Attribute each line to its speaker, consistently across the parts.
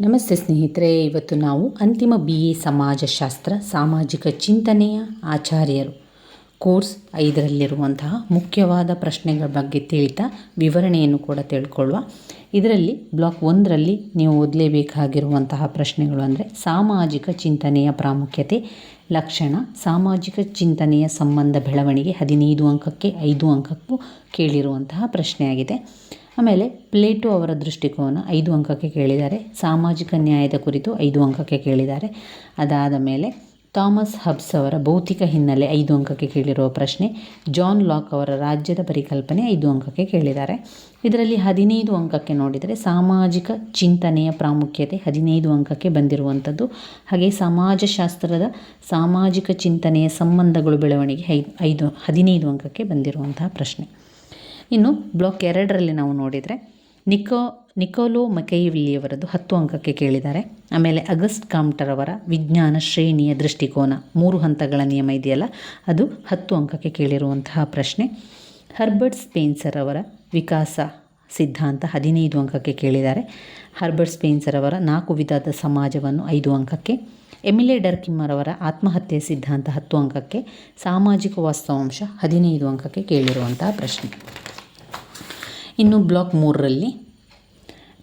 Speaker 1: ನಮಸ್ತೆ ಸ್ನೇಹಿತರೆ, ಇವತ್ತು ನಾವು ಅಂತಿಮ ಬಿ ಎ ಸಮಾಜಶಾಸ್ತ್ರ, ಸಾಮಾಜಿಕ ಚಿಂತನೆಯ ಆಚಾರ್ಯರು. ಕೋರ್ಸ್ ಐದರಲ್ಲಿರುವಂತಹ ಮುಖ್ಯವಾದ ಪ್ರಶ್ನೆಗಳ ಬಗ್ಗೆ ತಿಳಿತಾ ವಿವರಣೆಯನ್ನು ಕೂಡ ತಿಳ್ಕೊಳ್ಳುವ. ಇದರಲ್ಲಿ ಬ್ಲಾಕ್ ಒಂದರಲ್ಲಿ ನೀವು ಓದಲೇಬೇಕಾಗಿರುವಂತಹ ಪ್ರಶ್ನೆಗಳು ಅಂದರೆ ಸಾಮಾಜಿಕ ಚಿಂತನೆಯ ಪ್ರಾಮುಖ್ಯತೆ, ಲಕ್ಷಣ, ಸಾಮಾಜಿಕ ಚಿಂತನೆಯ ಸಂಬಂಧ ಬೆಳವಣಿಗೆ ಹದಿನೈದು ಅಂಕಕ್ಕೆ ಐದು ಅಂಕಕ್ಕೂ ಕೇಳಿರುವಂತಹ ಪ್ರಶ್ನೆಯಾಗಿದೆ. ಆಮೇಲೆ ಪ್ಲೇಟೋ ಅವರ ದೃಷ್ಟಿಕೋನ ಐದು ಅಂಕಕ್ಕೆ ಕೇಳಿದ್ದಾರೆ. ಸಾಮಾಜಿಕ ನ್ಯಾಯದ ಕುರಿತು ಐದು ಅಂಕಕ್ಕೆ ಕೇಳಿದ್ದಾರೆ. ಅದಾದ ಮೇಲೆ ಥಾಮಸ್ ಹಬ್ಸ್ ಅವರ ಭೌತಿಕ ಹಿನ್ನೆಲೆ ಐದು ಅಂಕಕ್ಕೆ ಕೇಳಿರುವ ಪ್ರಶ್ನೆ, ಜಾನ್ ಲಾಕ್ ಅವರ ರಾಜ್ಯದ ಪರಿಕಲ್ಪನೆ ಐದು ಅಂಕಕ್ಕೆ ಕೇಳಿದ್ದಾರೆ. ಇದರಲ್ಲಿ ಹದಿನೈದು ಅಂಕಕ್ಕೆ ನೋಡಿದರೆ ಸಾಮಾಜಿಕ ಚಿಂತನೆಯ ಪ್ರಾಮುಖ್ಯತೆ ಹದಿನೈದು ಅಂಕಕ್ಕೆ ಬಂದಿರುವಂಥದ್ದು. ಹಾಗೆ ಸಮಾಜಶಾಸ್ತ್ರದ ಸಾಮಾಜಿಕ ಚಿಂತನೆಯ ಸಂಬಂಧಗಳು ಬೆಳವಣಿಗೆ ಐದು ಐದು, ಹದಿನೈದು ಅಂಕಕ್ಕೆ ಬಂದಿರುವಂತಹ ಪ್ರಶ್ನೆ. ಇನ್ನು ಬ್ಲಾಕ್ ಎರಡರಲ್ಲಿ ನಾವು ನೋಡಿದರೆ ನಿಕೋ, ನಿಕೋಲೋ ಮಕೈವಿಲಿಯವರದ್ದು ಹತ್ತು ಅಂಕಕ್ಕೆ ಕೇಳಿದ್ದಾರೆ. ಆಮೇಲೆ ಅಗಸ್ಟ್ ಅವರ ವಿಜ್ಞಾನ ಶ್ರೇಣಿಯ ದೃಷ್ಟಿಕೋನ ಮೂರು ಹಂತಗಳ ನಿಯಮ ಇದೆಯಲ್ಲ, ಅದು ಹತ್ತು ಅಂಕಕ್ಕೆ ಕೇಳಿರುವಂತಹ ಪ್ರಶ್ನೆ. ಹರ್ಬರ್ಟ್ ಸ್ಪೇನ್ಸರ್ ಅವರ ವಿಕಾಸ ಸಿದ್ಧಾಂತ ಹದಿನೈದು ಅಂಕಕ್ಕೆ ಕೇಳಿದ್ದಾರೆ. ಹರ್ಬರ್ಟ್ ಸ್ಪೇನ್ಸರ್ ಅವರ ನಾಲ್ಕು ವಿಧದ ಸಮಾಜವನ್ನು ಐದು ಅಂಕಕ್ಕೆ. ಎಮಿಲೆ ಡರ್ಕಿಮ್ಮರ್ ಅವರ ಆತ್ಮಹತ್ಯೆ ಸಿದ್ಧಾಂತ ಹತ್ತು ಅಂಕಕ್ಕೆ. ಸಾಮಾಜಿಕ ವಾಸ್ತವಾಂಶ ಹದಿನೈದು ಅಂಕಕ್ಕೆ ಕೇಳಿರುವಂತಹ ಪ್ರಶ್ನೆ. ಇನ್ನು ಬ್ಲಾಕ್ ಮೂರರಲ್ಲಿ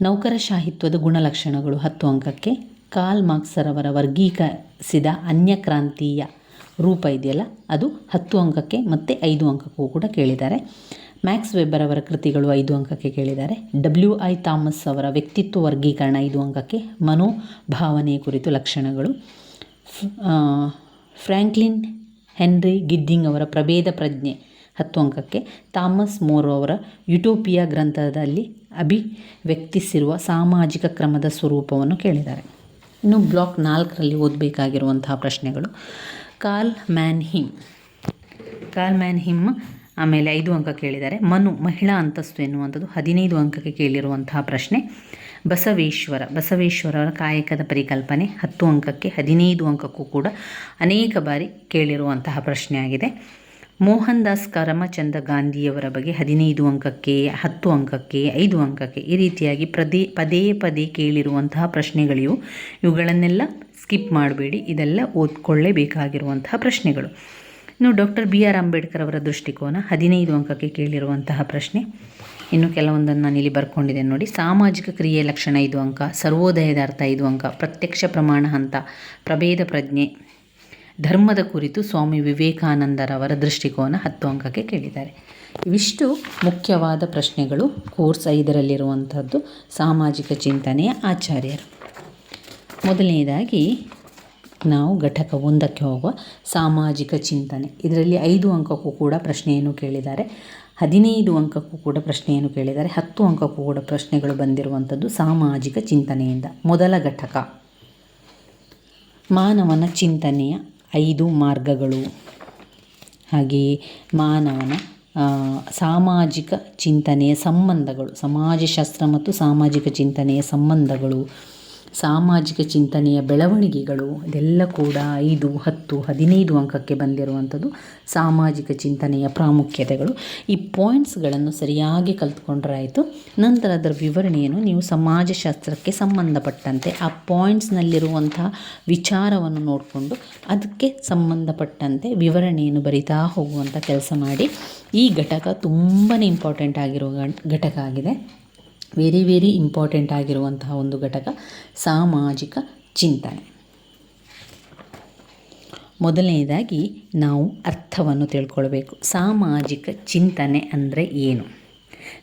Speaker 1: ನೌಕರಶಾಹಿತ್ವದ ಗುಣಲಕ್ಷಣಗಳು ಹತ್ತು ಅಂಕಕ್ಕೆ ಕಾಲ್ ಮಾರ್ಕ್ಸರವರ ವರ್ಗೀಕರಿಸಿದ ಅನ್ಯಕ್ರಾಂತೀಯ ರೂಪ ಇದೆಯಲ್ಲ, ಅದು ಹತ್ತು ಅಂಕಕ್ಕೆ ಮತ್ತು ಐದು ಅಂಕಕ್ಕೂ ಕೂಡ ಕೇಳಿದ್ದಾರೆ. ಮ್ಯಾಕ್ಸ್ ವೆಬ್ಬರ್ ಅವರ ಕೃತಿಗಳು ಐದು ಅಂಕಕ್ಕೆ ಕೇಳಿದ್ದಾರೆ. ಡಬ್ಲ್ಯೂ ಐ ಥಾಮಸ್ ಅವರ ವ್ಯಕ್ತಿತ್ವ ವರ್ಗೀಕರಣ ಐದು ಅಂಕಕ್ಕೆ ಮನೋಭಾವನೆ ಕುರಿತು ಲಕ್ಷಣಗಳು. ಫ್ರ್ಯಾಂಕ್ಲಿನ್ ಹೆನ್ರಿ ಗಿದ್ದಿಂಗ್ ಅವರ ಪ್ರಭೇದ ಪ್ರಜ್ಞೆ ಹತ್ತು ಅಂಕಕ್ಕೆ ಥಾಮಸ್ ಮೋರ್ ಅವರ ಯುಟೋಪಿಯಾ ಗ್ರಂಥದಲ್ಲಿ ಅಭಿವ್ಯಕ್ತಿಸಿರುವ ಸಾಮಾಜಿಕ ಕ್ರಮದ ಸ್ವರೂಪವನ್ನು ಕೇಳಿದ್ದಾರೆ. ಇನ್ನು ಬ್ಲಾಕ್ ನಾಲ್ಕರಲ್ಲಿ ಓದಬೇಕಾಗಿರುವಂತಹ ಪ್ರಶ್ನೆಗಳು. Call man him. Call man him ಆಮೇಲೆ ಐದು ಅಂಕ ಕೇಳಿದ್ದಾರೆ. ಮನು, ಮಹಿಳಾ ಅಂತಸ್ತು ಎನ್ನುವಂಥದ್ದು ಹದಿನೈದು ಅಂಕಕ್ಕೆ ಕೇಳಿರುವಂತಹ ಪ್ರಶ್ನೆ. ಬಸವೇಶ್ವರ, ಬಸವೇಶ್ವರರ ಕಾಯಕದ ಪರಿಕಲ್ಪನೆ ಹತ್ತು ಅಂಕಕ್ಕೆ ಹದಿನೈದು ಅಂಕಕ್ಕೂ ಕೂಡ ಅನೇಕ ಬಾರಿ ಕೇಳಿರುವಂತಹ ಪ್ರಶ್ನೆಯಾಗಿದೆ. ಮೋಹನ್ ದಾಸ್ ಕರಮಚಂದ ಗಾಂಧಿಯವರ ಬಗ್ಗೆ ಹದಿನೈದು ಅಂಕಕ್ಕೆ, ಹತ್ತು ಅಂಕಕ್ಕೆ, ಐದು ಅಂಕಕ್ಕೆ ಈ ರೀತಿಯಾಗಿ ಪ್ರದೇ, ಪದೇ ಪದೇ ಕೇಳಿರುವಂತಹ ಪ್ರಶ್ನೆಗಳಿವು. ಇವುಗಳನ್ನೆಲ್ಲ ಸ್ಕಿಪ್ ಮಾಡಬೇಡಿ. ಇದೆಲ್ಲ ಓದ್ಕೊಳ್ಳೇಬೇಕಾಗಿರುವಂತಹ ಪ್ರಶ್ನೆಗಳು. ಇನ್ನು ಡಾಕ್ಟರ್ ಬಿ ಆರ್ ಅಂಬೇಡ್ಕರ್ ಅವರ ದೃಷ್ಟಿಕೋನ ಹದಿನೈದು ಅಂಕಕ್ಕೆ ಕೇಳಿರುವಂತಹ ಪ್ರಶ್ನೆ. ಇನ್ನು ಕೆಲವೊಂದನ್ನು ನಾನು ಇಲ್ಲಿ ಬರ್ಕೊಂಡಿದ್ದೇನೆ ನೋಡಿ. ಸಾಮಾಜಿಕ ಕ್ರಿಯೆ ಲಕ್ಷಣ ಐದು ಅಂಕ, ಸರ್ವೋದಯದ ಅರ್ಥ ಐದು ಅಂಕ, ಪ್ರತ್ಯಕ್ಷ ಪ್ರಮಾಣ ಹಂತ, ಪ್ರಭೇದ ಪ್ರಜ್ಞೆ. ಧರ್ಮದ ಕುರಿತು ಸ್ವಾಮಿ ವಿವೇಕಾನಂದರವರ ದೃಷ್ಟಿಕೋನ ಹತ್ತು ಅಂಕಕ್ಕೆ ಕೇಳಿದ್ದಾರೆ. ಇವಿಷ್ಟು ಮುಖ್ಯವಾದ ಪ್ರಶ್ನೆಗಳು. ಕೋರ್ಸ್ ಐದರಲ್ಲಿರುವಂಥದ್ದು ಸಾಮಾಜಿಕ ಚಿಂತನೆಯ ಆಚಾರ್ಯರು. ಮೊದಲನೇದಾಗಿ ನಾವು ಘಟಕ ಒಂದಕ್ಕೆ ಹೋಗುವ ಸಾಮಾಜಿಕ ಚಿಂತನೆ. ಇದರಲ್ಲಿ ಐದು ಅಂಕಕ್ಕೂ ಕೂಡ ಪ್ರಶ್ನೆಯನ್ನು ಕೇಳಿದ್ದಾರೆ. ಹದಿನೈದು ಅಂಕಕ್ಕೂ ಕೂಡ ಪ್ರಶ್ನೆಯನ್ನು ಕೇಳಿದ್ದಾರೆ. ಹತ್ತು ಅಂಕಕ್ಕೂ ಕೂಡ ಪ್ರಶ್ನೆಗಳು ಬಂದಿರುವಂಥದ್ದು ಸಾಮಾಜಿಕ ಚಿಂತನೆಯಿಂದ. ಮೊದಲ ಘಟಕ. ಮಾನವನ ಚಿಂತನೆಯ ಐದು ಮಾರ್ಗಗಳು. ಹಾಗೆಯೇ ಮಾನವನ ಸಾಮಾಜಿಕ ಚಿಂತನೆಯ ಸಂಬಂಧಗಳು ಸಮಾಜಶಾಸ್ತ್ರ ಮತ್ತು ಸಾಮಾಜಿಕ ಚಿಂತನೆಯ ಸಂಬಂಧಗಳು. ಸಾಮಾಜಿಕ ಚಿಂತನೆಯ ಬೆಳವಣಿಗೆಗಳು, ಇದೆಲ್ಲ ಕೂಡ ಐದು, ಹತ್ತು, ಹದಿನೈದು ಅಂಕಕ್ಕೆ ಬಂದಿರುವಂಥದ್ದು ಸಾಮಾಜಿಕ ಚಿಂತನೆಯ ಪ್ರಾಮುಖ್ಯತೆಗಳು. ಈ ಪಾಯಿಂಟ್ಸ್ಗಳನ್ನು ಸರಿಯಾಗಿ ಕಲ್ತ್ಕೊಂಡ್ರೆ ಆಯಿತು ನಂತರ ಅದರ ವಿವರಣೆಯನ್ನು ನೀವು ಸಮಾಜಶಾಸ್ತ್ರಕ್ಕೆ ಸಂಬಂಧಪಟ್ಟಂತೆ ಆ ಪಾಯಿಂಟ್ಸ್ನಲ್ಲಿರುವಂತಹ ವಿಚಾರವನ್ನು ನೋಡಿಕೊಂಡು ಅದಕ್ಕೆ ಸಂಬಂಧಪಟ್ಟಂತೆ ವಿವರಣೆಯನ್ನು ಬರಿತಾ ಹೋಗುವಂಥ ಕೆಲಸ ಮಾಡಿ. ಈ ಘಟಕ ತುಂಬಾ ಇಂಪಾರ್ಟೆಂಟ್ ಆಗಿರೋ ಘಟಕ ಆಗಿದೆ. ವೆರಿ ವೆರಿ ಇಂಪಾರ್ಟೆಂಟ್ ಆಗಿರುವಂತಹ ಒಂದು ಘಟಕ ಸಾಮಾಜಿಕ ಚಿಂತನೆ. ಮೊದಲನೇದಾಗಿ ನಾವು ಅರ್ಥವನ್ನು ತಿಳ್ಕೊಳ್ಬೇಕು. ಸಾಮಾಜಿಕ ಚಿಂತನೆ ಅಂದರೆ ಏನು?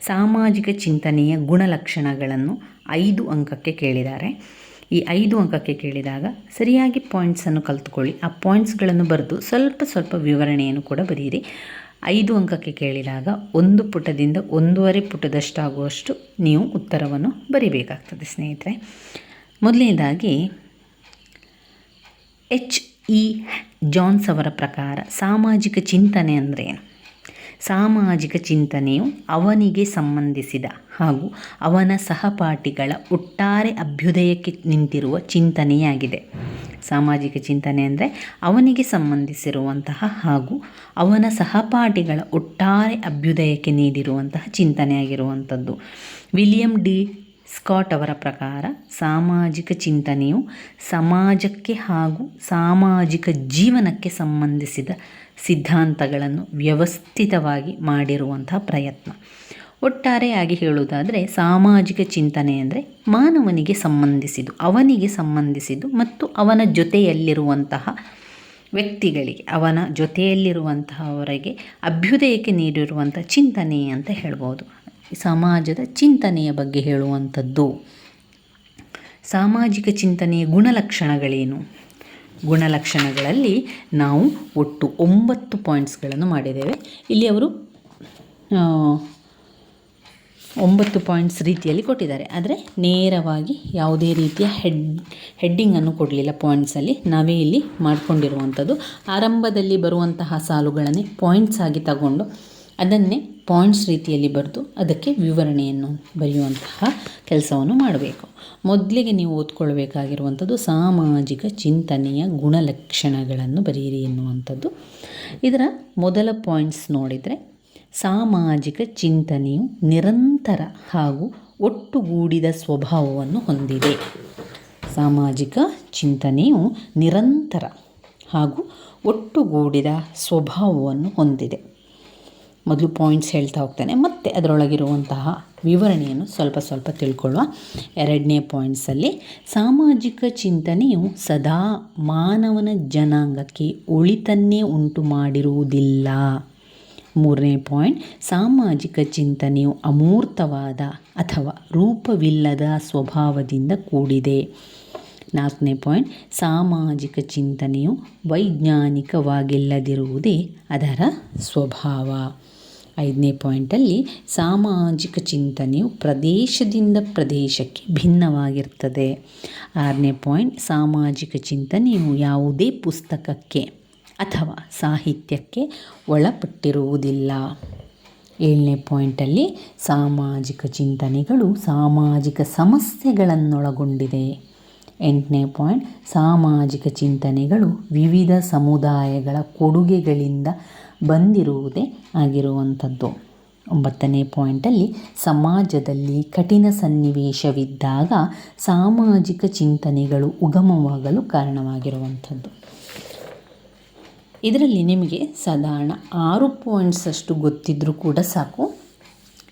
Speaker 1: ಸಾಮಾಜಿಕ ಚಿಂತನೆಯ ಗುಣಲಕ್ಷಣಗಳನ್ನು ಐದು ಅಂಕಕ್ಕೆ ಕೇಳಿದ್ದಾರೆ. ಈ ಐದು ಅಂಕಕ್ಕೆ ಕೇಳಿದಾಗ ಸರಿಯಾಗಿ ಪಾಯಿಂಟ್ಸನ್ನು ಕಲ್ತ್ಕೊಳ್ಳಿ. ಆ ಪಾಯಿಂಟ್ಸ್ಗಳನ್ನು ಬರೆದು ಸ್ವಲ್ಪ ಸ್ವಲ್ಪ ವಿವರಣೆಯನ್ನು ಕೂಡ ಬರೆಯಿರಿ. ಐದು ಅಂಕಕ್ಕೆ ಕೇಳಿದಾಗ ಒಂದು ಪುಟದಿಂದ ಒಂದೂವರೆ ಪುಟದಷ್ಟಾಗುವಷ್ಟು ನೀವು ಉತ್ತರವನ್ನು ಬರಿಬೇಕಾಗ್ತದೆ, ಸ್ನೇಹಿತರೆ. ಮೊದಲನೇದಾಗಿ, ಎಚ್ ಇ ಜಾನ್ಸ್ ಅವರ ಪ್ರಕಾರ ಸಾಮಾಜಿಕ ಚಿಂತನೆ ಅಂದರೆ ಏನು ಸಾಮಾಜಿಕ ಚಿಂತನೆಯು ಅವನಿಗೆ ಸಂಬಂಧಿಸಿದ ಹಾಗೂ ಅವನ ಸಹಪಾಠಿಗಳ ಒಟ್ಟಾರೆ ಅಭ್ಯುದಯಕ್ಕೆ ನಿಂತಿರುವ ಚಿಂತನೆಯಾಗಿದೆ. ಸಾಮಾಜಿಕ ಚಿಂತನೆ ಅಂದರೆ ಅವನಿಗೆ ಸಂಬಂಧಿಸಿರುವಂತಹ ಹಾಗೂ ಅವನ ಸಹಪಾಠಿಗಳ ಒಟ್ಟಾರೆ ಅಭ್ಯುದಯಕ್ಕೆ ನೀಡಿರುವಂತಹ ಚಿಂತನೆಯಾಗಿರುವಂಥದ್ದು. ವಿಲಿಯಂ ಡಿ ಸ್ಕಾಟ್ ಅವರ ಪ್ರಕಾರ ಸಾಮಾಜಿಕ ಚಿಂತನೆಯು ಸಮಾಜಕ್ಕೆ ಹಾಗೂ ಸಾಮಾಜಿಕ ಜೀವನಕ್ಕೆ ಸಂಬಂಧಿಸಿದ ಸಿದ್ಧಾಂತಗಳನ್ನು ವ್ಯವಸ್ಥಿತವಾಗಿ ಮಾಡಿರುವಂತಹ ಪ್ರಯತ್ನ. ಒಟ್ಟಾರೆಯಾಗಿ ಹೇಳುವುದಾದರೆ ಸಾಮಾಜಿಕ ಚಿಂತನೆ ಅಂದರೆ ಮಾನವನಿಗೆ ಸಂಬಂಧಿಸಿದ್ದು, ಅವನಿಗೆ ಸಂಬಂಧಿಸಿದ್ದು ಮತ್ತು ಅವನ ಜೊತೆಯಲ್ಲಿರುವಂತಹ ವ್ಯಕ್ತಿಗಳಿಗೆ, ಅವನ ಜೊತೆಯಲ್ಲಿರುವಂತಹವರಿಗೆ ಅಭ್ಯುದಯಕ್ಕೆ ನೀಡಿರುವಂಥ ಚಿಂತನೆ ಅಂತ ಹೇಳ್ಬೋದು. ಸಮಾಜದ ಚಿಂತನೆಯ ಬಗ್ಗೆ ಹೇಳುವಂಥದ್ದು. ಸಾಮಾಜಿಕ ಚಿಂತನೆಯ ಗುಣಲಕ್ಷಣಗಳೇನು? ಗುಣಲಕ್ಷಣಗಳಲ್ಲಿ ನಾವು ಒಟ್ಟು ಒಂಬತ್ತು ಪಾಯಿಂಟ್ಸ್ಗಳನ್ನು ಮಾಡಿದ್ದೇವೆ. ಇಲ್ಲಿ ಅವರು ಒಂಬತ್ತು ಪಾಯಿಂಟ್ಸ್ ರೀತಿಯಲ್ಲಿ ಕೊಟ್ಟಿದ್ದಾರೆ. ಆದರೆ ನೇರವಾಗಿ ಯಾವುದೇ ರೀತಿಯ ಹೆಡ್ ಹೆಡ್ಡಿಂಗನ್ನು ಕೊಡಲಿಲ್ಲ ಪಾಯಿಂಟ್ಸಲ್ಲಿ. ನಾವೇ ಇಲ್ಲಿ ಮಾಡಿಕೊಂಡಿರುವಂಥದ್ದು. ಆರಂಭದಲ್ಲಿ ಬರುವಂತಹ ಸಾಲುಗಳನ್ನೇ ಪಾಯಿಂಟ್ಸ್ ಆಗಿ ತಗೊಂಡು ಅದನ್ನೇ ಪಾಯಿಂಟ್ಸ್ ರೀತಿಯಲ್ಲಿ ಬರೆದು ಅದಕ್ಕೆ ವಿವರಣೆಯನ್ನು ಬರೆಯುವಂತಹ ಕೆಲಸವನ್ನು ಮಾಡಬೇಕು. ಮೊದಲಿಗೆ ನೀವು ಓದ್ಕೊಳ್ಬೇಕಾಗಿರುವಂಥದ್ದು ಸಾಮಾಜಿಕ ಚಿಂತನೆಯ ಗುಣಲಕ್ಷಣಗಳನ್ನು ಬರೆಯಿರಿ ಎನ್ನುವಂಥದ್ದು. ಇದರ ಮೊದಲ ಪಾಯಿಂಟ್ಸ್ ನೋಡಿದರೆ ಸಾಮಾಜಿಕ ಚಿಂತನೆಯು ನಿರಂತರ ಹಾಗೂ ಒಟ್ಟುಗೂಡಿದ ಸ್ವಭಾವವನ್ನು ಹೊಂದಿದೆ. ಸಾಮಾಜಿಕ ಚಿಂತನೆಯು ನಿರಂತರ ಹಾಗೂ ಒಟ್ಟುಗೂಡಿದ ಸ್ವಭಾವವನ್ನು ಹೊಂದಿದೆ. ಮೊದಲು ಪಾಯಿಂಟ್ಸ್ ಹೇಳ್ತಾ ಹೋಗ್ತಾನೆ. ಮತ್ತು ಅದರೊಳಗಿರುವಂತಹ ವಿವರಣೆಯನ್ನು ಸ್ವಲ್ಪ ಸ್ವಲ್ಪ ತಿಳ್ಕೊಳ್ಳುವ ಎರಡನೇ ಪಾಯಿಂಟ್ಸಲ್ಲಿ ಸಾಮಾಜಿಕ ಚಿಂತನೆಯು ಸದಾ ಮಾನವನ ಜನಾಂಗಕ್ಕೆ ಒಳಿತನ್ನೇ ಉಂಟು ಮಾಡಿರುವುದಿಲ್ಲ. ಮೂರನೇ ಪಾಯಿಂಟ್ ಸಾಮಾಜಿಕ ಚಿಂತನೆಯು ಅಮೂರ್ತವಾದ ಅಥವಾ ರೂಪವಿಲ್ಲದ ಸ್ವಭಾವದಿಂದ ಕೂಡಿದೆ. ನಾಲ್ಕನೇ ಪಾಯಿಂಟ್ ಸಾಮಾಜಿಕ ಚಿಂತನೆಯು ವೈಜ್ಞಾನಿಕವಾಗಿಲ್ಲದಿರುವುದೇ ಅದರ ಸ್ವಭಾವ. ಐದನೇ ಪಾಯಿಂಟಲ್ಲಿ ಸಾಮಾಜಿಕ ಚಿಂತನೆಯು ಪ್ರದೇಶದಿಂದ ಪ್ರದೇಶಕ್ಕೆ ಭಿನ್ನವಾಗಿರ್ತದೆ. ಆರನೇ ಪಾಯಿಂಟ್, ಸಾಮಾಜಿಕ ಚಿಂತನೆಯು ಯಾವುದೇ ಪುಸ್ತಕಕ್ಕೆ ಅಥವಾ ಸಾಹಿತ್ಯಕ್ಕೆ ಒಳಪಟ್ಟಿರುವುದಿಲ್ಲ. ಏಳನೇ ಪಾಯಿಂಟಲ್ಲಿ, ಸಾಮಾಜಿಕ ಚಿಂತನೆಗಳು ಸಾಮಾಜಿಕ ಸಮಸ್ಯೆಗಳನ್ನೊಳಗೊಂಡಿದೆ. ಎಂಟನೇ ಪಾಯಿಂಟ್, ಸಾಮಾಜಿಕ ಚಿಂತನೆಗಳು ವಿವಿಧ ಸಮುದಾಯಗಳ ಕೊಡುಗೆಗಳಿಂದ ಬಂದಿರುವುದೇ ಆಗಿರುವಂಥದ್ದು. ಒಂಬತ್ತನೇ ಪಾಯಿಂಟಲ್ಲಿ, ಸಮಾಜದಲ್ಲಿ ಕಠಿಣ ಸನ್ನಿವೇಶವಿದ್ದಾಗ ಸಾಮಾಜಿಕ ಚಿಂತನೆಗಳು ಉಗಮವಾಗಲು ಕಾರಣವಾಗಿರುವಂಥದ್ದು. ಇದರಲ್ಲಿ ನಿಮಗೆ ಸಾಧಾರಣ ಆರು ಪಾಯಿಂಟ್ಸ್ ಅಷ್ಟು ಗೊತ್ತಿದ್ದರೂ ಕೂಡ ಸಾಕು.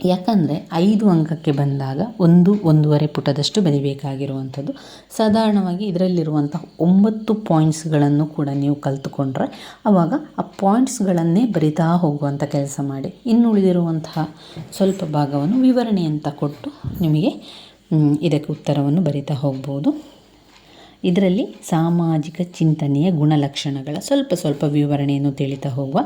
Speaker 1: ಯಾಕಂದರೆ ಐದು ಅಂಕಕ್ಕೆ ಬಂದಾಗ ಒಂದು ಒಂದೂವರೆ ಪುಟದಷ್ಟು ಬರಿಬೇಕಾಗಿರುವಂಥದ್ದು. ಸಾಧಾರಣವಾಗಿ ಇದರಲ್ಲಿರುವಂಥ ಒಂಬತ್ತು ಪಾಯಿಂಟ್ಸ್ಗಳನ್ನು ಕೂಡ ನೀವು ಕಲಿತುಕೊಂಡ್ರೆ ಆವಾಗ ಆ ಪಾಯಿಂಟ್ಸ್ಗಳನ್ನೇ ಬರಿತಾ ಹೋಗುವಂಥ ಕೆಲಸ ಮಾಡಿ. ಇನ್ನು ಉಳಿದಿರುವಂತಹ ಸ್ವಲ್ಪ ಭಾಗವನ್ನು ವಿವರಣೆ ಅಂತ ಕೊಟ್ಟು ನಿಮಗೆ ಇದಕ್ಕೆ ಉತ್ತರವನ್ನು ಬರಿತಾ ಹೋಗ್ಬೋದು. ಇದರಲ್ಲಿ ಸಾಮಾಜಿಕ ಚಿಂತನೆಯ ಗುಣಲಕ್ಷಣಗಳ ಸ್ವಲ್ಪ ಸ್ವಲ್ಪ ವಿವರಣೆಯನ್ನು ತಿಳಿತಾ ಹೋಗುವ.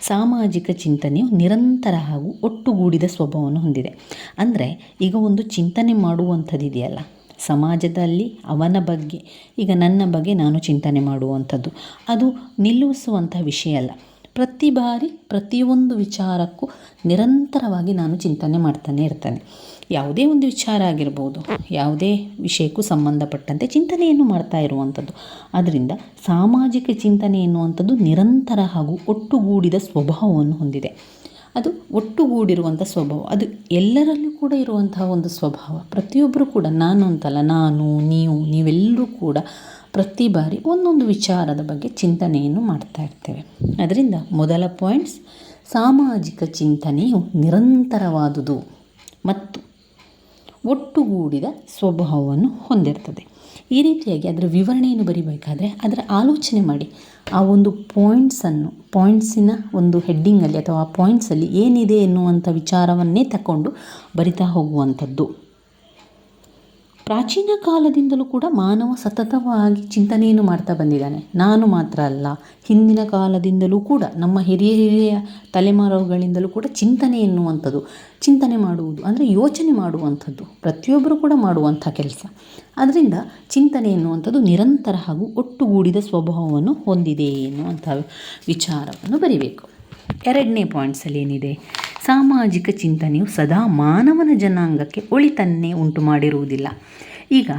Speaker 1: ಸಾಮಾಜಿಕ ಚಿಂತನೆಯು ನಿರಂತರ ಹಾಗೂ ಒಟ್ಟುಗೂಡಿದ ಸ್ವಭಾವವನ್ನು ಹೊಂದಿದೆ. ಅಂದರೆ ಈಗ ಒಂದು ಚಿಂತನೆ ಮಾಡುವಂಥದ್ದಿದೆಯಲ್ಲ ಸಮಾಜದಲ್ಲಿ ಅವನ ಬಗ್ಗೆ, ಈಗ ನನ್ನ ಬಗ್ಗೆ ನಾನು ಚಿಂತನೆ ಮಾಡುವಂಥದ್ದು. ಅದು ನಿಲ್ಲಿಸುವಂಥ ವಿಷಯ ಅಲ್ಲ. ಪ್ರತಿ ಬಾರಿ ಪ್ರತಿಯೊಂದು ವಿಚಾರಕ್ಕೂ ನಿರಂತರವಾಗಿ ನಾನು ಚಿಂತನೆ ಮಾಡ್ತಾನೆ ಇರ್ತೇನೆ. ಯಾವುದೇ ಒಂದು ವಿಚಾರ ಆಗಿರ್ಬೋದು, ಯಾವುದೇ ವಿಷಯಕ್ಕೂ ಸಂಬಂಧಪಟ್ಟಂತೆ ಚಿಂತನೆಯನ್ನು ಮಾಡ್ತಾ ಇರುವಂಥದ್ದು. ಆದ್ದರಿಂದ ಸಾಮಾಜಿಕ ಚಿಂತನೆ ಎನ್ನುವಂಥದ್ದು ನಿರಂತರ ಹಾಗೂ ಒಟ್ಟುಗೂಡಿದ ಸ್ವಭಾವವನ್ನು ಹೊಂದಿದೆ. ಅದು ಒಟ್ಟುಗೂಡಿರುವಂಥ ಸ್ವಭಾವ, ಅದು ಎಲ್ಲರಲ್ಲೂ ಕೂಡ ಇರುವಂತಹ ಒಂದು ಸ್ವಭಾವ. ಪ್ರತಿಯೊಬ್ಬರೂ ಕೂಡ, ನಾನು ಅಂತಲ್ಲ, ನಾನು, ನೀವು, ನೀವೆಲ್ಲರೂ ಕೂಡ ಪ್ರತಿ ಬಾರಿ ಒಂದೊಂದು ವಿಚಾರದ ಬಗ್ಗೆ ಚಿಂತನೆಯನ್ನು ಮಾಡ್ತಾ ಇರ್ತೇವೆ. ಅದರಿಂದ ಮೊದಲ ಪಾಯಿಂಟ್ಸ್ ಸಾಮಾಜಿಕ ಚಿಂತನೆಯು ನಿರಂತರವಾದುದು ಮತ್ತು ಒಟ್ಟುಗೂಡಿದ ಸ್ವಭಾವವನ್ನು ಹೊಂದಿರ್ತದೆ. ಈ ರೀತಿಯಾಗಿ ಅದರ ವಿವರಣೆಯನ್ನು ಬರಿಬೇಕಾದ್ರೆ ಅದರ ಆಲೋಚನೆ ಮಾಡಿ. ಆ ಒಂದು ಪಾಯಿಂಟ್ಸನ್ನು ಪಾಯಿಂಟ್ಸಿನ ಒಂದು ಹೆಡ್ಡಿಂಗಲ್ಲಿ ಅಥವಾ ಆ ಪಾಯಿಂಟ್ಸಲ್ಲಿ ಏನಿದೆ ಎನ್ನುವಂಥ ವಿಚಾರವನ್ನೇ ತಕೊಂಡು ಬರಿತಾ ಹೋಗುವಂಥದ್ದು. ಪ್ರಾಚೀನ ಕಾಲದಿಂದಲೂ ಕೂಡ ಮಾನವ ಸತತವಾಗಿ ಚಿಂತನೆಯನ್ನು ಮಾಡ್ತಾ ಬಂದಿದ್ದಾನೆ. ನಾನು ಮಾತ್ರ ಅಲ್ಲ, ಹಿಂದಿನ ಕಾಲದಿಂದಲೂ ಕೂಡ, ನಮ್ಮ ಹಿರಿಯ ಹಿರಿಯ ತಲೆಮಾರುಗಳಿಂದಲೂ ಕೂಡ ಚಿಂತನೆ ಎನ್ನುವಂಥದ್ದು. ಚಿಂತನೆ ಮಾಡುವುದು ಅಂದರೆ ಯೋಚನೆ ಮಾಡುವಂಥದ್ದು, ಪ್ರತಿಯೊಬ್ಬರು ಕೂಡ ಮಾಡುವಂಥ ಕೆಲಸ. ಅದರಿಂದ ಚಿಂತನೆ ಎನ್ನುವಂಥದ್ದು ನಿರಂತರ ಹಾಗೂ ಒಟ್ಟುಗೂಡಿದ ಸ್ವಭಾವವನ್ನು ಹೊಂದಿದೆ ಎನ್ನುವಂಥ ವಿಚಾರವನ್ನು ಬರಿಬೇಕು. ಎರಡನೇ ಪಾಯಿಂಟ್ಸಲ್ಲಿ ಏನಿದೆ? ಸಾಮಾಜಿಕ ಚಿಂತನೆಯು ಸದಾ ಮಾನವನ ಜನಾಂಗಕ್ಕೆ ಒಳಿತನ್ನೇ ಉಂಟು ಮಾಡಿರುವುದಿಲ್ಲ. ಈಗ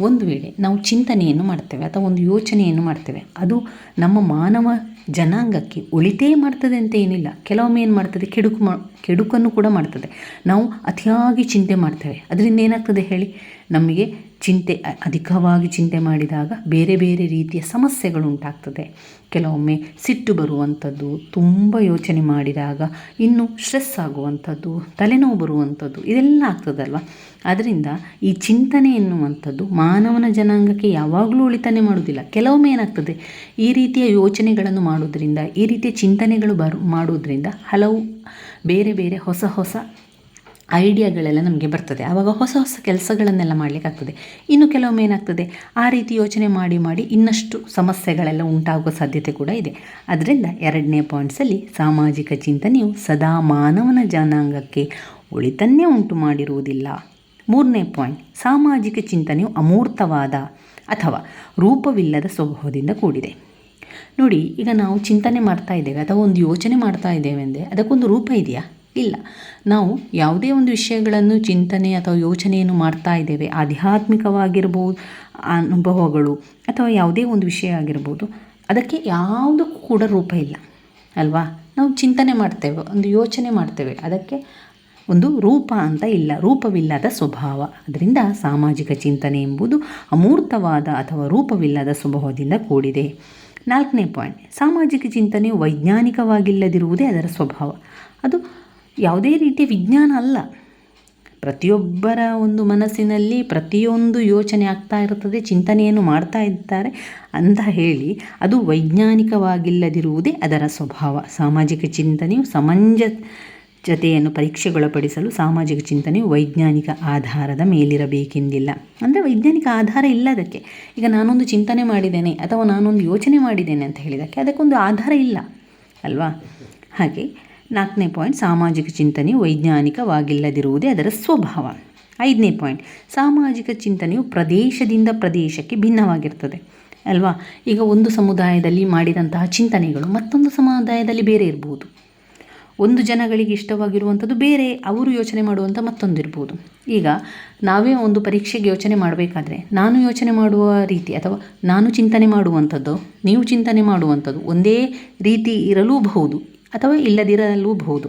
Speaker 1: ಒಂದು ವೇಳೆ ನಾವು ಚಿಂತನೆಯನ್ನು ಮಾಡ್ತೇವೆ ಅಥವಾ ಒಂದು ಯೋಚನೆಯನ್ನು ಮಾಡ್ತೇವೆ, ಅದು ನಮ್ಮ ಮಾನವ ಜನಾಂಗಕ್ಕೆ ಒಳಿತೇ ಮಾಡ್ತದೆ ಅಂತ ಏನಿಲ್ಲ. ಕೆಲವೊಮ್ಮೆ ಏನು ಮಾಡ್ತದೆ? ಕೆಡುಕು ಮಾ, ಕೆಡುಕನ್ನು ಕೂಡ ಮಾಡ್ತದೆ. ನಾವು ಅತಿಯಾಗಿ ಚಿಂತೆ ಮಾಡ್ತೇವೆ. ಅದರಿಂದ ಏನಾಗ್ತದೆ ಹೇಳಿ? ನಮಗೆ ಚಿಂತೆ ಅಧಿಕವಾಗಿ ಚಿಂತೆ ಮಾಡಿದಾಗ ಬೇರೆ ಬೇರೆ ರೀತಿಯ ಸಮಸ್ಯೆಗಳು ಉಂಟಾಗ್ತದೆ. ಕೆಲವೊಮ್ಮೆ ಸಿಟ್ಟು ಬರುವಂಥದ್ದು, ತುಂಬ ಯೋಚನೆ ಮಾಡಿದಾಗ ಇನ್ನು ಸ್ಟ್ರೆಸ್ ಆಗುವಂಥದ್ದು, ತಲೆನೋವು ಬರುವಂಥದ್ದು ಇದೆಲ್ಲ ಆಗ್ತದಲ್ವ? ಅದರಿಂದ ಈ ಚಿಂತನೆ ಎನ್ನುವಂಥದ್ದು ಮಾನವನ ಜನಾಂಗಕ್ಕೆ ಯಾವಾಗಲೂ ಉಳಿತಾನೆ ಮಾಡುವುದಿಲ್ಲ. ಕೆಲವೊಮ್ಮೆ ಏನಾಗ್ತದೆ, ಈ ರೀತಿಯ ಯೋಚನೆಗಳನ್ನು ಮಾಡೋದ್ರಿಂದ ಈ ರೀತಿಯ ಚಿಂತನೆಗಳು ಬರು ಹಲವು ಬೇರೆ ಬೇರೆ ಹೊಸ ಹೊಸ ಐಡಿಯಾಗಳೆಲ್ಲ ನಮಗೆ ಬರ್ತದೆ. ಆವಾಗ ಹೊಸ ಹೊಸ ಕೆಲಸಗಳನ್ನೆಲ್ಲ ಮಾಡಲಿಕ್ಕಾಗ್ತದೆ. ಇನ್ನು ಕೆಲವೊಮ್ಮೆ ಏನಾಗ್ತದೆ, ಆ ರೀತಿ ಯೋಚನೆ ಮಾಡಿ ಮಾಡಿ ಇನ್ನಷ್ಟು ಸಮಸ್ಯೆಗಳೆಲ್ಲ ಉಂಟಾಗುವ ಸಾಧ್ಯತೆ ಕೂಡ ಇದೆ. ಅದರಿಂದ ಎರಡನೇ ಪಾಯಿಂಟ್ಸಲ್ಲಿ ಸಾಮಾಜಿಕ ಚಿಂತನೆಯು ಸದಾ ಮಾನವನ ಜನಾಂಗಕ್ಕೆ ಒಳಿತನ್ನೇ ಉಂಟು ಮಾಡಿರುವುದಿಲ್ಲ. ಮೂರನೇ ಪಾಯಿಂಟ್ ಸಾಮಾಜಿಕ ಚಿಂತನೆಯು ಅಮೂರ್ತವಾದ ಅಥವಾ ರೂಪವಿಲ್ಲದ ಸ್ವಭಾವದಿಂದ ಕೂಡಿದೆ. ನೋಡಿ, ಈಗ ನಾವು ಚಿಂತನೆ ಮಾಡ್ತಾ ಇದ್ದೇವೆ ಅಥವಾ ಒಂದು ಯೋಚನೆ ಮಾಡ್ತಾ ಇದ್ದೇವೆ ಅಂದರೆ ಅದಕ್ಕೊಂದು ರೂಪ ಇದೆಯಾ? ಇಲ್ಲ. ನಾವು ಯಾವುದೇ ಒಂದು ವಿಷಯಗಳನ್ನು ಚಿಂತನೆ ಅಥವಾ ಯೋಚನೆಯನ್ನು ಮಾಡ್ತಾ ಇದ್ದೇವೆ. ಆಧ್ಯಾತ್ಮಿಕವಾಗಿರ್ಬೋದು, ಅನುಭವಗಳು ಅಥವಾ ಯಾವುದೇ ಒಂದು ವಿಷಯ ಆಗಿರ್ಬೋದು, ಅದಕ್ಕೆ ಯಾವುದಕ್ಕೂ ಕೂಡ ರೂಪ ಇಲ್ಲ. ಅಲ್ವಾ? ನಾವು ಚಿಂತನೆ ಮಾಡ್ತೇವೆ, ಒಂದು ಯೋಚನೆ ಮಾಡ್ತೇವೆ. ಅದಕ್ಕೆ ಒಂದು ರೂಪ ಅಂತ ಇಲ್ಲ. ರೂಪವಿಲ್ಲದ ಸ್ವಭಾವ. ಅದರಿಂದ ಸಾಮಾಜಿಕ ಚಿಂತನೆ ಎಂಬುದು ಅಮೂರ್ತವಾದ ಅಥವಾ ರೂಪವಿಲ್ಲದ ಸ್ವಭಾವದಿಂದ ಕೂಡಿದೆ. ನಾಲ್ಕನೇ ಪಾಯಿಂಟ್ ಸಾಮಾಜಿಕ ಚಿಂತನೆಯು ವೈಜ್ಞಾನಿಕವಾಗಿಲ್ಲದಿರುವುದೇ ಅದರ ಸ್ವಭಾವ. ಅದು ಯಾವುದೇ ರೀತಿಯ ವಿಜ್ಞಾನ ಅಲ್ಲ. ಪ್ರತಿಯೊಬ್ಬರ ಒಂದು ಮನಸ್ಸಿನಲ್ಲಿ ಪ್ರತಿಯೊಂದು ಯೋಚನೆ ಆಗ್ತಾ ಇರ್ತದೆ ಚಿಂತನೆಯನ್ನು ಮಾಡ್ತಾ ಇದ್ದಾರೆ ಅಂತ ಹೇಳಿ ಅದು ವೈಜ್ಞಾನಿಕವಾಗಿಲ್ಲದಿರುವುದೇ ಅದರ ಸ್ವಭಾವ. ಸಾಮಾಜಿಕ ಚಿಂತನೆಯು ಸಮಂಜಸತೆಯನ್ನು ಪರೀಕ್ಷೆಗೊಳಪಡಿಸಲು ಸಾಮಾಜಿಕ ಚಿಂತನೆಯು ವೈಜ್ಞಾನಿಕ ಆಧಾರದ ಮೇಲಿರಬೇಕೆಂದಿಲ್ಲ. ಅಂದರೆ ವೈಜ್ಞಾನಿಕ ಆಧಾರ ಇಲ್ಲ ಅದಕ್ಕೆ. ಈಗ ನಾನೊಂದು ಚಿಂತನೆ ಮಾಡಿದ್ದೇನೆ ಅಥವಾ ನಾನೊಂದು ಯೋಚನೆ ಮಾಡಿದ್ದೇನೆ ಅಂತ ಹೇಳಿದಕ್ಕೆ ಅದಕ್ಕೊಂದು ಆಧಾರ ಇಲ್ಲ. ಅಲ್ವಾ? ಹಾಗೆ ನಾಲ್ಕನೇ ಪಾಯಿಂಟ್, ಸಾಮಾಜಿಕ ಚಿಂತನೆಯು ವೈಜ್ಞಾನಿಕವಾಗಿಲ್ಲದಿರುವುದೇ ಅದರ ಸ್ವಭಾವ. ಐದನೇ ಪಾಯಿಂಟ್, ಸಾಮಾಜಿಕ ಚಿಂತನೆಯು ಪ್ರದೇಶದಿಂದ ಪ್ರದೇಶಕ್ಕೆ ಭಿನ್ನವಾಗಿರ್ತದೆ. ಅಲ್ವಾ? ಈಗ ಒಂದು ಸಮುದಾಯದಲ್ಲಿ ಮಾಡಿದಂತಹ ಚಿಂತನೆಗಳು ಮತ್ತೊಂದು ಸಮುದಾಯದಲ್ಲಿ ಬೇರೆ ಇರಬಹುದು ಒಂದು ಜನಗಳಿಗೆ ಇಷ್ಟವಾಗಿರುವಂಥದ್ದು ಬೇರೆ, ಅವರು ಯೋಚನೆ ಮಾಡುವಂಥ ಮತ್ತೊಂದು ಇರ್ಬೋದು. ಈಗ ನಾವೇ ಒಂದು ಪರೀಕ್ಷೆಗೆ ಯೋಚನೆ ಮಾಡಬೇಕಾದ್ರೆ ನಾನು ಯೋಚನೆ ಮಾಡುವ ರೀತಿ ಅಥವಾ ನಾನು ಚಿಂತನೆ ಮಾಡುವಂಥದ್ದು, ನೀವು ಚಿಂತನೆ ಮಾಡುವಂಥದ್ದು ಒಂದೇ ರೀತಿ ಇರಲೂಬಹುದು. ಅಥವಾ ಇಲ್ಲದಿರಲೂಬಹುದು.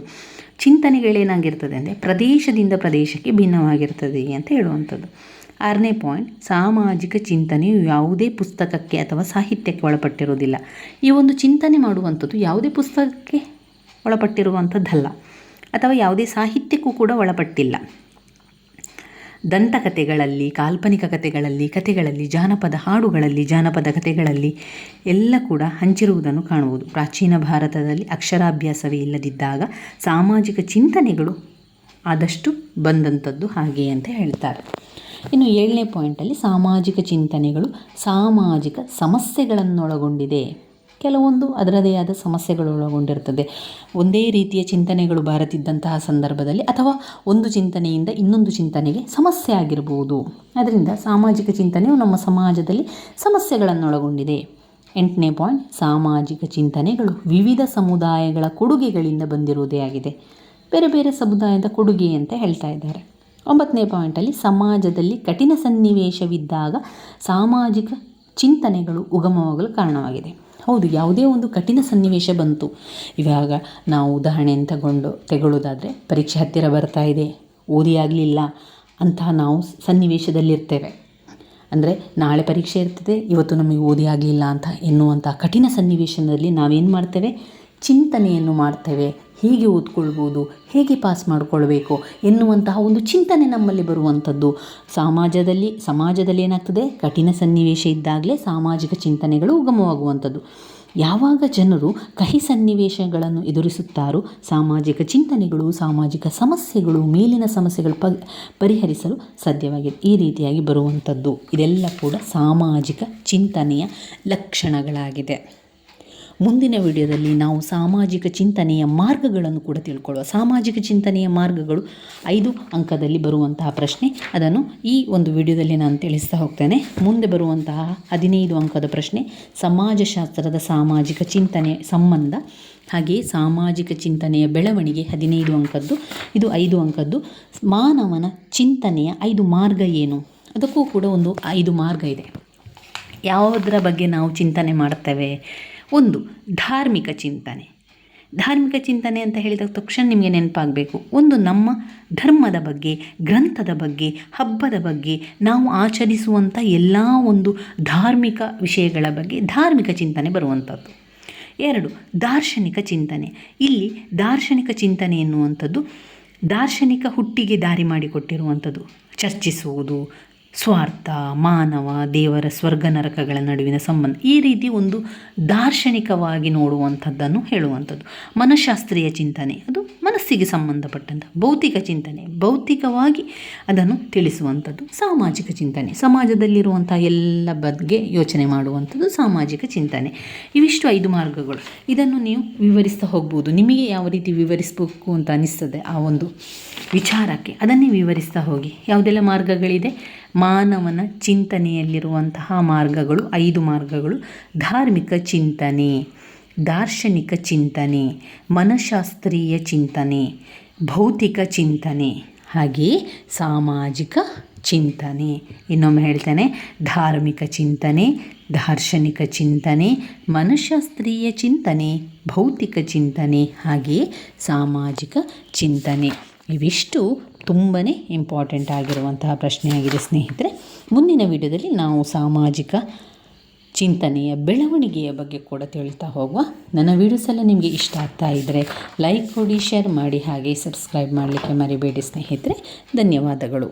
Speaker 1: ಚಿಂತನೆಗಳೇನಾಗಿರ್ತದೆ ಅಂದರೆ ಪ್ರದೇಶದಿಂದ ಪ್ರದೇಶಕ್ಕೆ ಭಿನ್ನವಾಗಿರ್ತದೆ ಅಂತ ಹೇಳುವಂಥದ್ದು. ಆರನೇ ಪಾಯಿಂಟ್ ಸಾಮಾಜಿಕ ಚಿಂತನೆಯು ಯಾವುದೇ ಪುಸ್ತಕಕ್ಕೆ ಅಥವಾ ಸಾಹಿತ್ಯಕ್ಕೆ ಒಳಪಟ್ಟಿರುವುದಿಲ್ಲ. ಈ ಒಂದು ಚಿಂತನೆ ಮಾಡುವಂಥದ್ದು ಯಾವುದೇ ಪುಸ್ತಕಕ್ಕೆ ಒಳಪಟ್ಟಿರುವಂಥದ್ದಲ್ಲ. ಅಥವಾ ಯಾವುದೇ ಸಾಹಿತ್ಯಕ್ಕೂ ಕೂಡ ಒಳಪಟ್ಟಿಲ್ಲ. ದಂತಕಥೆಗಳಲ್ಲಿ, ಕಾಲ್ಪನಿಕ ಕಥೆಗಳಲ್ಲಿ ಕಥೆಗಳಲ್ಲಿ, ಜಾನಪದ ಹಾಡುಗಳಲ್ಲಿ, ಜಾನಪದ ಕಥೆಗಳಲ್ಲಿ ಎಲ್ಲ ಕೂಡ ಹಂಚಿರುವುದನ್ನು ಕಾಣುವುದು. ಪ್ರಾಚೀನ ಭಾರತದಲ್ಲಿ ಅಕ್ಷರಾಭ್ಯಾಸವೇ ಇಲ್ಲದಿದ್ದಾಗ ಸಾಮಾಜಿಕ ಚಿಂತನೆಗಳು ಆದಷ್ಟು ಬಂದಂಥದ್ದು ಹಾಗೆ ಅಂತ ಹೇಳ್ತಾರೆ. ಇನ್ನು ಏಳನೇ ಪಾಯಿಂಟಲ್ಲಿ ಸಾಮಾಜಿಕ ಚಿಂತನೆಗಳು ಸಾಮಾಜಿಕ ಸಮಸ್ಯೆಗಳನ್ನೊಳಗೊಂಡಿದೆ. ಕೆಲವೊಂದು ಅದರದೇ ಆದ ಸಮಸ್ಯೆಗಳು ಒಳಗೊಂಡಿರ್ತದೆ. ಒಂದೇ ರೀತಿಯ ಚಿಂತನೆಗಳು ಬಾರದಿದ್ದಂತಹ ಸಂದರ್ಭದಲ್ಲಿ ಅಥವಾ ಒಂದು ಚಿಂತನೆಯಿಂದ ಇನ್ನೊಂದು ಚಿಂತನೆಗೆ ಸಮಸ್ಯೆ ಆಗಿರ್ಬೋದು. ಅದರಿಂದ ಸಾಮಾಜಿಕ ಚಿಂತನೆಯು ನಮ್ಮ ಸಮಾಜದಲ್ಲಿ ಸಮಸ್ಯೆಗಳನ್ನು ಒಳಗೊಂಡಿದೆ ಎಂಟನೇ ಪಾಯಿಂಟ್, ಸಾಮಾಜಿಕ ಚಿಂತನೆಗಳು ವಿವಿಧ ಸಮುದಾಯಗಳ ಕೊಡುಗೆಗಳಿಂದ ಬಂದಿರುವುದೇ ಆಗಿದೆ. ಬೇರೆ ಬೇರೆ ಸಮುದಾಯದ ಕೊಡುಗೆ ಅಂತ ಹೇಳ್ತಾ ಇದ್ದಾರೆ. ಒಂಬತ್ತನೇ ಪಾಯಿಂಟಲ್ಲಿ, ಸಮಾಜದಲ್ಲಿ ಕಠಿಣ ಸನ್ನಿವೇಶವಿದ್ದಾಗ ಸಾಮಾಜಿಕ ಚಿಂತನೆಗಳು ಉಗಮವಾಗಲು ಕಾರಣವಾಗಿದೆ. ಹೌದು, ಯಾವುದೇ ಒಂದು ಕಠಿಣ ಸನ್ನಿವೇಶ ಬಂತು. ಇವಾಗ ನಾವು ಉದಾಹರಣೆ ತಗೊಂಡು ತೆಗೊಳ್ಳೋದಾದರೆ ಪರೀಕ್ಷೆ ಹತ್ತಿರ ಬರ್ತಾ ಇದೆ, ಓದಿ ಆಗಲಿಲ್ಲ ಅಂತಹ ನಾವು ಸನ್ನಿವೇಶದಲ್ಲಿರ್ತೇವೆ. ಅಂದರೆ ನಾಳೆ ಪರೀಕ್ಷೆ ಇರ್ತದೆ, ಇವತ್ತು ನಮಗೆ ಓದಿ ಆಗಲಿಲ್ಲ ಅಂತ ಎನ್ನುವಂಥ ಕಠಿಣ ಸನ್ನಿವೇಶದಲ್ಲಿ ನಾವೇನು ಮಾಡ್ತೇವೆ? ಚಿಂತನೆಯನ್ನು ಮಾಡ್ತೇವೆ. ಹೇಗೆ ಓದ್ಕೊಳ್ಬೋದು, ಹೇಗೆ ಪಾಸ್ ಮಾಡಿಕೊಳ್ಬೇಕು ಎನ್ನುವಂತಹ ಒಂದು ಚಿಂತನೆ ನಮ್ಮಲ್ಲಿ ಬರುವಂಥದ್ದು. ಸಮಾಜದಲ್ಲಿ ಸಮಾಜದಲ್ಲಿ ಏನಾಗ್ತದೆ? ಕಠಿಣ ಸನ್ನಿವೇಶ ಇದ್ದಾಗಲೇ ಸಾಮಾಜಿಕ ಚಿಂತನೆಗಳು ಉಗಮವಾಗುವಂಥದ್ದು. ಯಾವಾಗ ಜನರು ಕಹಿ ಸನ್ನಿವೇಶಗಳನ್ನು ಎದುರಿಸುತ್ತಾರೋ, ಸಾಮಾಜಿಕ ಚಿಂತನೆಗಳು, ಸಾಮಾಜಿಕ ಸಮಸ್ಯೆಗಳು, ಮೇಲಿನ ಸಮಸ್ಯೆಗಳು ಪ, ಪರಿಹರಿಸಲು ಸಾಧ್ಯವಾಗಿದೆ ಈ ರೀತಿಯಾಗಿ ಬರುವಂಥದ್ದು. ಇದೆಲ್ಲ ಕೂಡ ಸಾಮಾಜಿಕ ಚಿಂತನೆಯ ಲಕ್ಷಣಗಳಾಗಿದೆ. ಮುಂದಿನ ವಿಡಿಯೋದಲ್ಲಿ ನಾವು ಸಾಮಾಜಿಕ ಚಿಂತನೆಯ ಮಾರ್ಗಗಳನ್ನು ಕೂಡ ತಿಳ್ಕೊಳ್ಳುವ. ಸಾಮಾಜಿಕ ಚಿಂತನೆಯ ಮಾರ್ಗಗಳು ಐದು ಅಂಕದಲ್ಲಿ ಬರುವಂತಹ ಪ್ರಶ್ನೆ. ಅದನ್ನು ಈ ಒಂದು ವಿಡಿಯೋದಲ್ಲಿ ನಾನು ತಿಳಿಸ್ತಾ ಹೋಗ್ತೇನೆ. ಮುಂದೆ ಬರುವಂತಹ ಹದಿನೈದು ಅಂಕದ ಪ್ರಶ್ನೆ, ಸಮಾಜಶಾಸ್ತ್ರದ ಸಾಮಾಜಿಕ ಚಿಂತನೆ ಸಂಬಂಧ, ಹಾಗೆಯೇ ಸಾಮಾಜಿಕ ಚಿಂತನೆಯ ಬೆಳವಣಿಗೆ ಹದಿನೈದು ಅಂಕದ್ದು. ಇದು ಐದು ಅಂಕದ್ದು. ಮಾನವನ ಚಿಂತನೆಯ ಐದು ಮಾರ್ಗ ಏನು? ಅದಕ್ಕೂ ಕೂಡ ಒಂದು ಐದು ಮಾರ್ಗ ಇದೆ. ಯಾವುದರ ಬಗ್ಗೆ ನಾವು ಚಿಂತನೆ ಮಾಡ್ತೇವೆ? ಒಂದು, ಧಾರ್ಮಿಕ ಚಿಂತನೆ. ಧಾರ್ಮಿಕ ಚಿಂತನೆ ಅಂತ ಹೇಳಿದ ತಕ್ಷಣ ನಿಮಗೆ ನೆನಪಾಗಬೇಕು. ಒಂದು, ನಮ್ಮ ಧರ್ಮದ ಬಗ್ಗೆ, ಗ್ರಂಥದ ಬಗ್ಗೆ, ಹಬ್ಬದ ಬಗ್ಗೆ, ನಾವು ಆಚರಿಸುವಂಥ ಎಲ್ಲ ಒಂದು ಧಾರ್ಮಿಕ ವಿಷಯಗಳ ಬಗ್ಗೆ ಧಾರ್ಮಿಕ ಚಿಂತನೆ ಬರುವಂಥದ್ದು ಎರಡು, ದಾರ್ಶನಿಕ ಚಿಂತನೆ. ಇಲ್ಲಿ ದಾರ್ಶನಿಕ ಚಿಂತನೆ ಎನ್ನುವಂಥದ್ದು ದಾರ್ಶನಿಕ ಹುಟ್ಟಿಗೆ ದಾರಿ ಮಾಡಿಕೊಟ್ಟಿರುವಂಥದ್ದು. ಚರ್ಚಿಸುವುದು ಸ್ವಾರ್ಥ, ಮಾನವ, ದೇವರ ಸ್ವರ್ಗ ನರಕಗಳ ನಡುವಿನ ಸಂಬಂಧ ಈ ರೀತಿ ಒಂದು ದಾರ್ಶನಿಕವಾಗಿ ನೋಡುವಂಥದ್ದನ್ನು ಹೇಳುವಂಥದ್ದು. ಮನಃಶಾಸ್ತ್ರೀಯ ಚಿಂತನೆ, ಅದು ಮನಸ್ಸಿಗೆ ಸಂಬಂಧಪಟ್ಟಂಥ ಭೌತಿಕ ಚಿಂತನೆ, ಭೌತಿಕವಾಗಿ ಅದನ್ನು ತಿಳಿಸುವಂಥದ್ದು ಸಾಮಾಜಿಕ ಚಿಂತನೆ. ಸಮಾಜದಲ್ಲಿರುವಂಥ ಎಲ್ಲ ಬಗ್ಗೆ ಯೋಚನೆ ಮಾಡುವಂಥದ್ದು ಸಾಮಾಜಿಕ ಚಿಂತನೆ. ಇವಿಷ್ಟು ಐದು ಮಾರ್ಗಗಳು. ಇದನ್ನು ನೀವು ವಿವರಿಸ್ತಾ ಹೋಗ್ಬೋದು. ನಿಮಗೆ ಯಾವ ರೀತಿ ವಿವರಿಸಬೇಕು ಅಂತ ಅನಿಸ್ತದೆ ಆ ಒಂದು ವಿಚಾರಕ್ಕೆ. ಅದನ್ನೇ ವಿವರಿಸ್ತಾ ಹೋಗಿ. ಯಾವುದೆಲ್ಲ ಮಾರ್ಗಗಳಿದೆ? ಮಾನವನ ಚಿಂತನೆಯಲ್ಲಿರುವಂತಹ ಮಾರ್ಗಗಳು, ಐದು ಮಾರ್ಗಗಳು. ಧಾರ್ಮಿಕ ಚಿಂತನೆ, ದಾರ್ಶನಿಕ ಚಿಂತನೆ, ಮನಃಶಾಸ್ತ್ರೀಯ ಚಿಂತನೆ, ಭೌತಿಕ ಚಿಂತನೆ ಹಾಗೆಯೇ ಸಾಮಾಜಿಕ ಚಿಂತನೆ. ಇನ್ನೊಮ್ಮೆ ಹೇಳ್ತೇನೆ, ಧಾರ್ಮಿಕ ಚಿಂತನೆ, ದಾರ್ಶನಿಕ ಚಿಂತನೆ, ಮನಃಶಾಸ್ತ್ರೀಯ ಚಿಂತನೆ, ಭೌತಿಕ ಚಿಂತನೆ ಹಾಗೆಯೇ ಸಾಮಾಜಿಕ ಚಿಂತನೆ. ಇವಿಷ್ಟು ತುಂಬಾ ಇಂಪಾರ್ಟೆಂಟ್ ಆಗಿರುವಂತಹ ಪ್ರಶ್ನೆಯಾಗಿದೆ ಸ್ನೇಹಿತರೆ. ಮುಂದಿನ ವಿಡಿಯೋದಲ್ಲಿ ನಾವು ಸಾಮಾಜಿಕ ಚಿಂತನೆಯ ಬೆಳವಣಿಗೆಯ ಬಗ್ಗೆ ಕೂಡ ತಿಳಿತಾ ಹೋಗುವ. ನನ್ನ ವೀಡಿಯೋಸ್ ಎಲ್ಲ ನಿಮಗೆ ಇಷ್ಟ ಆಗ್ತಾ ಇದ್ದರೆ ಲೈಕ್ ಕೊಡಿ ಶೇರ್ ಮಾಡಿ ಹಾಗೆ ಸಬ್ಸ್ಕ್ರೈಬ್ ಮಾಡಲಿಕ್ಕೆ ಮರಿಬೇಡಿ ಸ್ನೇಹಿತರೆ. ಧನ್ಯವಾದಗಳು.